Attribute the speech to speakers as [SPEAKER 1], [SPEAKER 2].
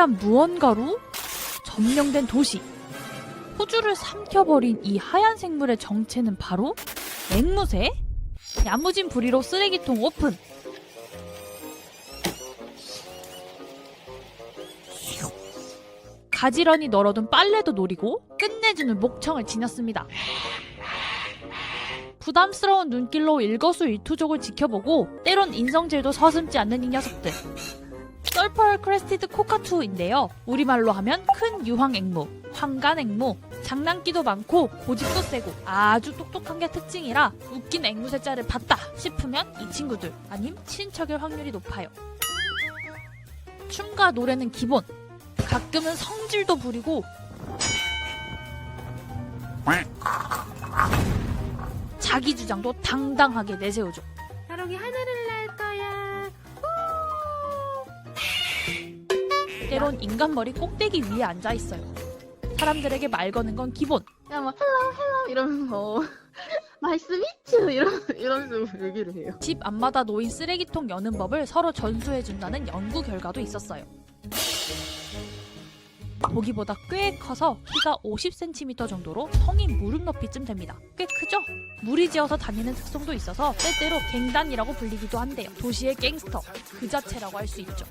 [SPEAKER 1] 하얀 무언가로 점령된 도시. 호주를 삼켜버린 이 하얀 생물의 정체는 바로 앵무새? 야무진 부리로 쓰레기통 오픈. 가지런히 널어둔 빨래도 노리고 끝내주는 목청을 지녔습니다. 부담스러운 눈길로 일거수일투족을 지켜보고 때론 인성질도 서슴지 않는 이 녀석들. 썰펄 크레스티드 코카투인데요. 우리말로 하면 큰 유황 앵무, 황간 앵무, 장난기도 많고 고집도 세고 아주 똑똑한 게 특징이라 웃긴 앵무새 짤을 봤다 싶으면 이 친구들 아님 친척일 확률이 높아요. 춤과 노래는 기본. 가끔은 성질도 부리고 자기 주장도 당당하게 내세우죠.
[SPEAKER 2] 벼룩이 하늘을 날 거야.
[SPEAKER 1] 때론 인간 머리 꼭대기 위에 앉아 있어요. 사람들에게 말 거는 건 기본.
[SPEAKER 2] 그냥 막 헬로 헬로 이러면서 나이스 미츠 이런 이런 식으로 얘기를 해요.
[SPEAKER 1] 집 앞마다 놓인 쓰레기통 여는 법을 서로 전수해준다는 연구 결과도 있었어요. 보기보다 꽤 커서 키가 50cm 정도로 성인 무릎 높이쯤 됩니다. 꽤 크죠? 무리 지어서 다니는 특성도 있어서 때때로 갱단이라고 불리기도 한대요. 도시의 갱스터 그 자체라고 할 수 있죠.